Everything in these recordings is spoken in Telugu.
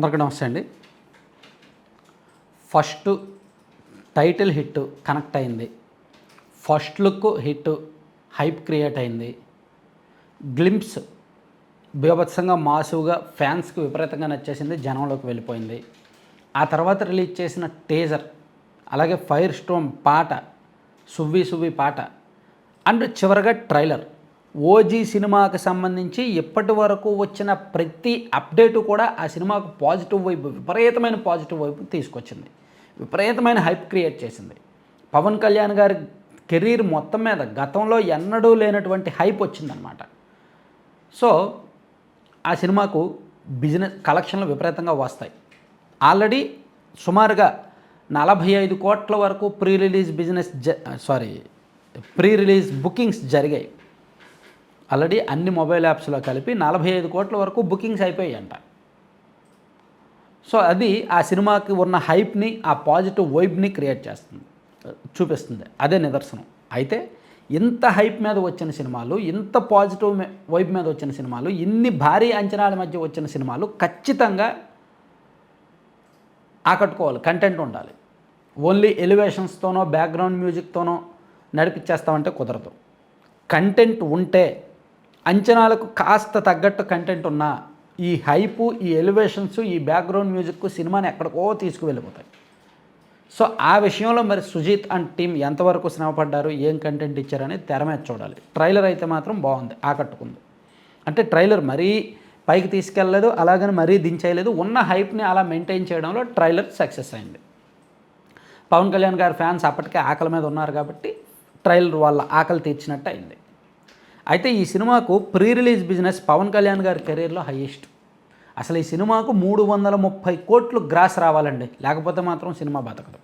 అందరికీ నమస్తే అండి. ఫస్ట్ టైటిల్ హిట్ కనెక్ట్ అయింది. First look hit hype create అయింది. గ్లింప్స్ బీభత్సంగా మాసువుగా ఫ్యాన్స్కి విపరీతంగా నచ్చేసింది జనంలోకి వెళ్ళిపోయింది. ఆ తర్వాత రిలీజ్ చేసిన టేజర్ అలాగే ఫైర్ స్టోమ్ పాట సువ్వి సువ్వి పాట అండ్ చివరగా ట్రైలర్. ఓజీ సినిమాకి సంబంధించి ఇప్పటి వరకు వచ్చిన ప్రతి అప్డేటు కూడా ఆ సినిమాకు పాజిటివ్ వైపు విపరీతమైన పాజిటివ్ వైపు తీసుకొచ్చింది. విపరీతమైన హైప్ క్రియేట్ చేసింది. పవన్ కళ్యాణ్ గారి కెరీర్ మొత్తం మీద గతంలో ఎన్నడూ లేనటువంటి హైప్ వచ్చిందనమాట సో ఆ సినిమాకు బిజినెస్ కలెక్షన్లు విపరీతంగా వస్తాయి. ఆల్రెడీ సుమారుగా నలభై ఐదు కోట్ల వరకు ప్రీ రిలీజ్ బిజినెస్ జ సారీ ప్రీ రిలీజ్ బుకింగ్స్ జరిగాయి. ఆల్రెడీ అన్ని మొబైల్ యాప్స్లో కలిపి నలభై ఐదు కోట్ల వరకు బుకింగ్స్ అయిపోయాయంట. సో అది ఆ సినిమాకి ఉన్న హైప్ని ఆ పాజిటివ్ వైబ్ని క్రియేట్ చేస్తుంది చూపిస్తుంది. అదే నిదర్శనం. అయితే ఇంత హైప్ మీద వచ్చిన సినిమాలు ఇంత పాజిటివ్ వైబ్ మీద వచ్చిన సినిమాలు ఇన్ని భారీ అంచనాల మధ్య వచ్చిన సినిమాలు ఖచ్చితంగా ఆకట్టుకోవాలి కంటెంట్ ఉండాలి. ఓన్లీ ఎలివేషన్స్తోనో బ్యాక్గ్రౌండ్ మ్యూజిక్తోనో నడిపించేస్తామంటే కుదరదు. కంటెంట్ ఉంటే అంచనాలకు కాస్త తగ్గట్టు కంటెంట్ ఉన్నా ఈ హైపు ఈ ఎలివేషన్స్ ఈ బ్యాక్గ్రౌండ్ మ్యూజిక్ సినిమాని ఎక్కడికో తీసుకువెళ్ళిపోతాయి. సో ఆ విషయంలో మరి సుజీత్ అండ్ టీం ఎంతవరకు శ్రమపడ్డారు ఏం కంటెంట్ ఇచ్చారని తెర మీద చూడాలి. ట్రైలర్ అయితే మాత్రం బాగుంది ఆకట్టుకుంది. అంటే ట్రైలర్ మరీ పైకి తీసుకెళ్ళలేదు అలాగని మరీ దించేయలేదు ఉన్న హైప్ని అలా మెయింటైన్ చేయడంలో ట్రైలర్ సక్సెస్ అయింది. పవన్ కళ్యాణ్ గారి ఫ్యాన్స్ అప్పటికే ఆకలి మీద ఉన్నారు కాబట్టి ట్రైలర్ వాళ్ళ ఆకలి తీర్చినట్టు అయింది. అయితే ఈ సినిమాకు pre release business Pawan Kalyan గారి కెరీర్లో హైయెస్ట్. అసలు ఈ సినిమాకు మూడు వందల ముప్పై కోట్లు గ్రాస్ రావాలండి. లేకపోతే మాత్రం సినిమా బతకదు.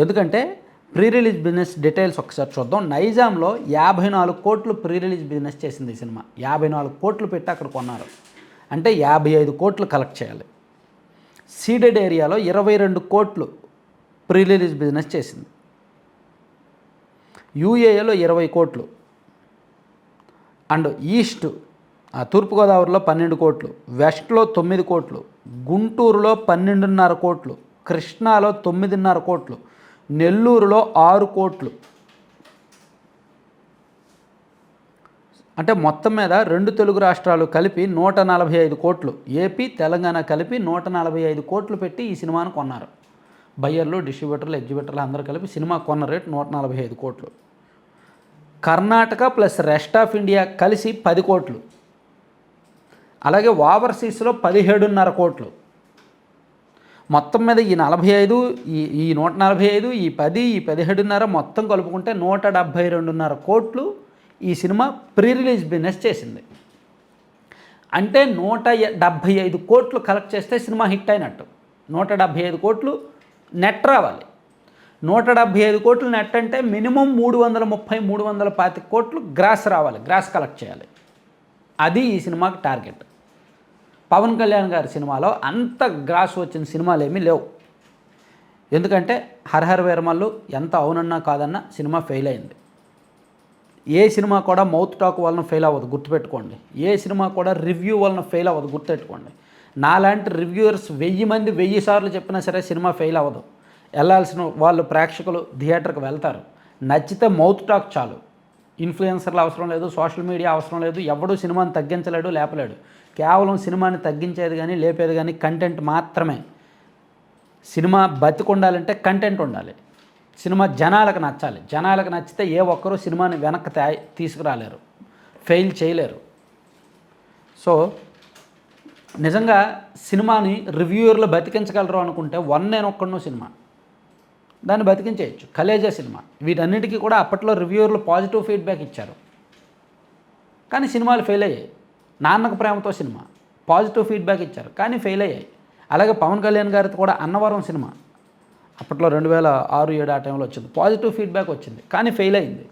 ఎందుకంటే ప్రీ రిలీజ్ బిజినెస్ డీటెయిల్స్ ఒకసారి చూద్దాం. నైజాంలో యాభై నాలుగు కోట్లు ప్రీ రిలీజ్ బిజినెస్ చేసింది ఈ సినిమా. యాభై నాలుగు కోట్లు పెట్టి అక్కడ కొన్నారు. అంటే యాభై ఐదు కోట్లు కలెక్ట్ చేయాలి. సీడెడ్ ఏరియాలో ఇరవై రెండు కోట్లు ప్రీ రిలీజ్ బిజినెస్ చేసింది. యూఏఏలో ఇరవై కోట్లు. అండ్ ఈస్ట్ తూర్పుగోదావరిలో పన్నెండు కోట్లు వెస్ట్లో తొమ్మిది కోట్లు గుంటూరులో పన్నెండున్నర కోట్లు కృష్ణాలో తొమ్మిదిన్నర కోట్లు నెల్లూరులో ఆరు కోట్లు. అంటే మొత్తం మీద రెండు తెలుగు రాష్ట్రాలు కలిపి నూట నలభై ఐదు కోట్లు ఏపీ తెలంగాణ కలిపి నూట నలభై ఐదు కోట్లు పెట్టి ఈ సినిమాను కొన్నారు. బయ్యర్లు డిస్ట్రిబ్యూటర్లు ఎగ్జిబిటర్లు అందరూ కలిపి సినిమా కొన్న రేటు నూట నలభై ఐదు కోట్లు. Karnataka plus rest of India కలిసి పది కోట్లు. అలాగే ఓవర్సీస్లో పదిహేడున్నర కోట్లు. మొత్తం మీద ఈ నలభై ఐదు ఈ ఈ నూట నలభై ఐదు ఈ పది ఈ పదిహేడున్నర మొత్తం కలుపుకుంటే నూట డెబ్భై రెండున్నర కోట్లు ఈ సినిమా ప్రీ రిలీజ్ బిజినెస్ చేసింది. అంటే నూట డెబ్భై ఐదు కోట్లు కలెక్ట్ చేస్తే సినిమా హిట్ అయినట్టు. నూట డెబ్భై ఐదు కోట్లు నెట్ రావాలి. నూట డెబ్భై ఐదు కోట్లు నెట్ అంటే మినిమం మూడు వందల ముప్పై మూడు వందల పాతిక కోట్లు గ్రాస్ రావాలి గ్రాస్ కలెక్ట్ చేయాలి. అది ఈ సినిమాకి టార్గెట్. పవన్ కళ్యాణ్ గారి సినిమాలో అంత గ్రాస్ వచ్చిన సినిమాలు ఏమీ లేవు. ఎందుకంటే హరహర వీరమల్లు ఎంత అవునన్నా కాదన్నా సినిమా ఫెయిల్ అయింది. ఏ సినిమా కూడా మౌత్ టాక్ వలన ఫెయిల్ అవ్వదు గుర్తుపెట్టుకోండి. ఏ సినిమా కూడా రివ్యూ వలన ఫెయిల్ అవ్వదు గుర్తుపెట్టుకోండి. నాలాంటి రివ్యూయర్స్ వెయ్యి మంది వెయ్యి సార్లు చెప్పినా సరే సినిమా ఫెయిల్ అవ్వదు. వెళ్ళాల్సిన వాళ్ళు ప్రేక్షకులు థియేటర్కి వెళ్తారు. నచ్చితే మౌత్ టాక్ చాలు. ఇన్ఫ్లుయెన్సర్లు అవసరం లేదు సోషల్ మీడియా అవసరం లేదు ఎవడూ సినిమాని తగ్గించలేడు లేపలేడు. కేవలం సినిమాని తగ్గించేది కానీ లేపేది కానీ కంటెంట్ మాత్రమే. సినిమా బతికుండాలంటే కంటెంట్ ఉండాలి. సినిమా జనాలకు నచ్చాలి. జనాలకు నచ్చితే ఏ ఒక్కరూ సినిమాని వెనక్కి తా తీసుకురాలేరు. ఫెయిల్ చేయలేరు. సో నిజంగా సినిమాని రివ్యూయర్లు బతికించగలరు అనుకుంటే వన్ నేను ఒక్కడను సినిమా. దాన్ని బతికించేయచ్చు. కలేజా సినిమా. వీటన్నిటికీ కూడా అప్పట్లో రివ్యూర్లు పాజిటివ్ ఫీడ్బ్యాక్ ఇచ్చారు. కానీ సినిమాలు ఫెయిల్ అయ్యాయి. Nannaku Prematho cinema. Positive feedback ఇచ్చారు. కానీ ఫెయిల్ అయ్యాయి. అలాగే పవన్ కళ్యాణ్ గారితో కూడా అన్నవరం సినిమా. అప్పట్లో రెండు వేల ఆరు ఏడు ఆ టైంలో వచ్చింది. పాజిటివ్ ఫీడ్బ్యాక్ వచ్చింది. కానీ ఫెయిల్ అయింది.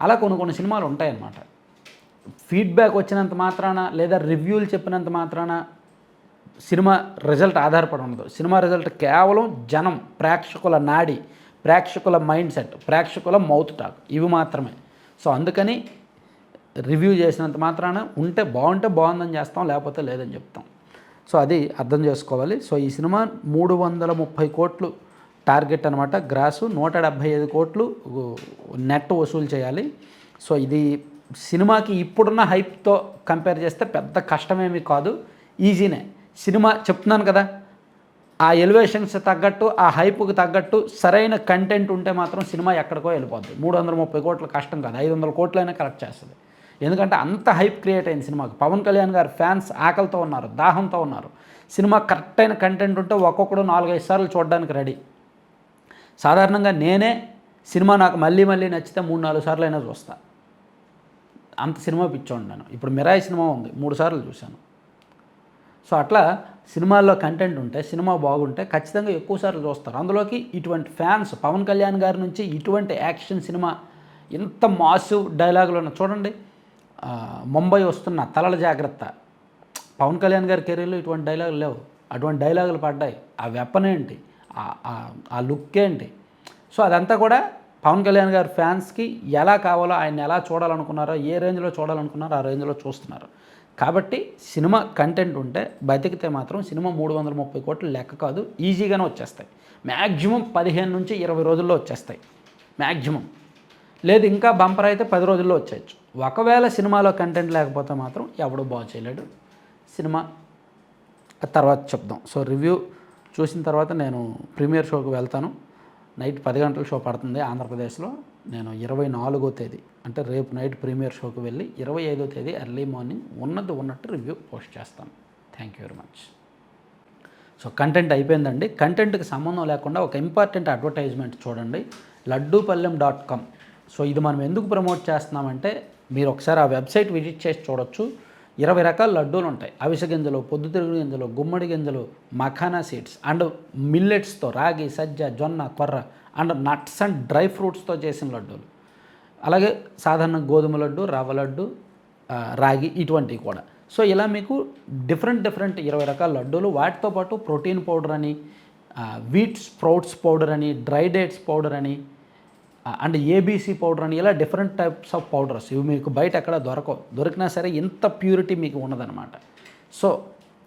అలా కొన్ని కొన్ని సినిమాలు ఉంటాయన్నమాట. ఫీడ్బ్యాక్ వచ్చినంత మాత్రాన లేదా రివ్యూలు చెప్పినంత మాత్రాన సినిమా రిజల్ట్ ఆధారపడి ఉండదు. సినిమా రిజల్ట్ కేవలం జనం ప్రేక్షకుల నాడి ప్రేక్షకుల మైండ్ సెట్ ప్రేక్షకుల మౌత్ టాక్ ఇవి మాత్రమే. సో అందుకని రివ్యూ చేసినంత మాత్రాన ఉంటే బాగుంటే బాగుందని చేస్తాం లేకపోతే లేదని చెప్తాం. సో అది అర్థం చేసుకోవాలి. సో ఈ సినిమా మూడు వందల ముప్పై కోట్లు టార్గెట్ అనమాట గ్రాసు నూట డెబ్భై ఐదు కోట్లు నెట్ వసూలు చేయాలి. సో ఇది సినిమాకి ఇప్పుడున్న హైప్తో కంపేర్ చేస్తే పెద్ద కష్టమేమీ కాదు. ఈజీనే. సినిమా చెప్తున్నాను కదా ఆ ఎలివేషన్స్ తగ్గట్టు ఆ హైప్కి తగ్గట్టు సరైన కంటెంట్ ఉంటే మాత్రం సినిమా ఎక్కడికో వెళ్ళిపోద్ది. మూడు వందల ముప్పై కోట్లు కష్టం కాదు ఐదు వందల కోట్లైనా కరెక్ట్ చేస్తుంది. ఎందుకంటే అంత హైప్ క్రియేట్ అయింది సినిమాకి. పవన్ కళ్యాణ్ గారు ఫ్యాన్స్ ఆకలితో ఉన్నారు దాహంతో ఉన్నారు. సినిమా కరెక్ట్ అయిన కంటెంట్ ఉంటే ఒక్కొక్కడు నాలుగైదు సార్లు చూడడానికి రెడీ. సాధారణంగా నేనే సినిమా నాకు మళ్ళీ మళ్ళీ నచ్చితే మూడు నాలుగు సార్లు అయినా చూస్తాను అంత సినిమా పిచ్చోండి నేను. ఇప్పుడు మిరాయి సినిమా ఉంది మూడు సార్లు చూశాను. సో అట్లా సినిమాల్లో కంటెంట్ ఉంటే సినిమా బాగుంటే ఖచ్చితంగా ఎక్కువ సార్లు చూస్తారు. అందులోకి ఇటువంటి ఫ్యాన్స్ పవన్ కళ్యాణ్ గారి నుంచి ఇటువంటి యాక్షన్ సినిమా ఇంత మాసివ్ డైలాగులు ఉన్న చూడండి. ముంబై వస్తున్న తలల జాగ్రత్త. పవన్ కళ్యాణ్ గారి కెరీర్లో ఇటువంటి డైలాగులు లేవు. అటువంటి డైలాగులు పడ్డాయి. ఆ వెపన్ ఏంటి? ఆ లుక్ ఏంటి? సో అదంతా కూడా పవన్ కళ్యాణ్ గారి ఫ్యాన్స్కి ఎలా కావాలో ఆయన ఎలా చూడాలనుకున్నారో ఏ రేంజ్లో చూడాలనుకున్నారో ఆ రేంజ్లో చూస్తున్నారు. కాబట్టి సినిమా కంటెంట్ ఉంటే బతికితే మాత్రం సినిమా మూడు వందల ముప్పై కోట్లు లెక్క కాదు ఈజీగానే వచ్చేస్తాయి. మ్యాక్సిమం పదిహేను నుంచి ఇరవై రోజుల్లో వచ్చేస్తాయి. మ్యాక్సిమం లేదు ఇంకా బంపర్ అయితే పది రోజుల్లో వచ్చేయచ్చు. ఒకవేళ సినిమాలో కంటెంట్ లేకపోతే మాత్రం ఎవడు బాగు చేయలేడు. సినిమా తర్వాత చెప్దాం. సో రివ్యూ చూసిన తర్వాత నేను ప్రీమియర్ షోకి వెళ్తాను. నైట్ పది గంటల షో పడుతుంది ఆంధ్రప్రదేశ్లో. నేను ఇరవై నాలుగో తేదీ అంటే రేపు నైట్ ప్రీమియర్ షోకి వెళ్ళి ఇరవై ఐదో తేదీ ఎర్లీ మార్నింగ్ ఉన్నది ఉన్నట్టు రివ్యూ పోస్ట్ చేస్తాను. Thank you very much so content అయిపోయిందండి. కంటెంట్కి సంబంధం లేకుండా ఒక ఇంపార్టెంట్ అడ్వర్టైజ్మెంట్ చూడండి. Laddupallem dot com. సో ఇది మనం ఎందుకు ప్రమోట్ చేస్తున్నామంటే మీరు ఒకసారి ఆ వెబ్సైట్ విజిట్ చేసి చూడొచ్చు. ఇరవై రకాల లడ్డూలు ఉంటాయి. అవిసె గింజలు పొద్దుతిరుగుడు గింజలు గుమ్మడి గింజలు మఖానా సీడ్స్ అండ్ మిల్లెట్స్తో రాగి సజ్జ జొన్న కొర్ర అండ్ నట్స్ అండ్ డ్రై ఫ్రూట్స్తో చేసిన లడ్డూలు. అలాగే సాధారణ గోధుమ లడ్డు రవ్వ లడ్డు రాగి ఇటువంటివి కూడా. సో ఇలా మీకు డిఫరెంట్ డిఫరెంట్ ఇరవై రకాల లడ్డూలు. వాటితో పాటు ప్రోటీన్ పౌడర్ అని వీట్ స్ప్రౌట్స్ పౌడర్ అని డ్రై డేట్స్ పౌడర్ అని అండ్ ఏబీసీ పౌడర్ అని ఇలా డిఫరెంట్ టైప్స్ ఆఫ్ పౌడర్స్. ఇవి మీకు బయట ఎక్కడ దొరకవు. దొరికినా సరే ఇంత ప్యూరిటీ మీకు ఉండదన్నమాట సో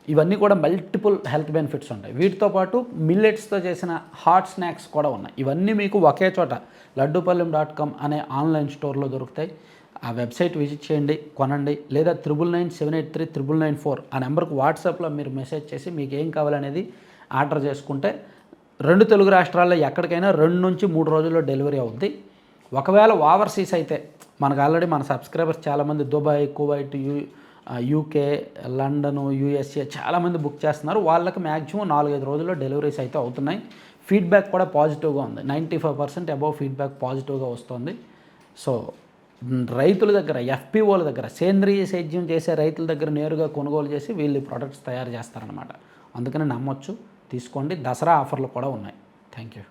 ఇవన్నీ కూడా మల్టిపుల్ హెల్త్ బెనిఫిట్స్ ఉంటాయి. వీటితో పాటు మిల్లెట్స్తో చేసిన హాట్ స్నాక్స్ కూడా ఉన్నాయి. ఇవన్నీ మీకు ఒకే చోట లడ్డూపల్లెం డాట్ కామ్ అనే ఆన్లైన్ స్టోర్లో దొరుకుతాయి. ఆ వెబ్సైట్ విజిట్ చేయండి కొనండి లేదా triple nine seven eight three triple nine four ఆ నెంబర్కి వాట్సాప్లో మీరు మెసేజ్ చేసి మీకు ఏం కావాలనేది ఆర్డర్ చేసుకుంటే రెండు తెలుగు రాష్ట్రాల్లో ఎక్కడికైనా రెండు నుంచి మూడు రోజుల్లో డెలివరీ అవుద్ది. ఒకవేళ ఓవర్సీస్ అయితే మనకు ఆల్రెడీ మన సబ్స్క్రైబర్స్ చాలామంది Dubai Kuwait U UK London USA చాలామంది బుక్ చేస్తున్నారు. వాళ్ళకి మ్యాక్సిమం నాలుగైదు రోజుల్లో డెలివరీస్ అయితే అవుతున్నాయి. ఫీడ్బ్యాక్ కూడా పాజిటివ్గా ఉంది. Ninety five percent above feedback పాజిటివ్గా వస్తుంది. సో రైతుల దగ్గర ఎఫ్పిఓల దగ్గర సేంద్రియ సేద్యం చేసే రైతుల దగ్గర నేరుగా కొనుగోలు చేసి వీళ్ళు ప్రొడక్ట్స్ తయారు చేస్తారనమాట అందుకని నమ్మొచ్చు తీసుకోండి. దసరా ఆఫర్లు కూడా ఉన్నాయి. Thank you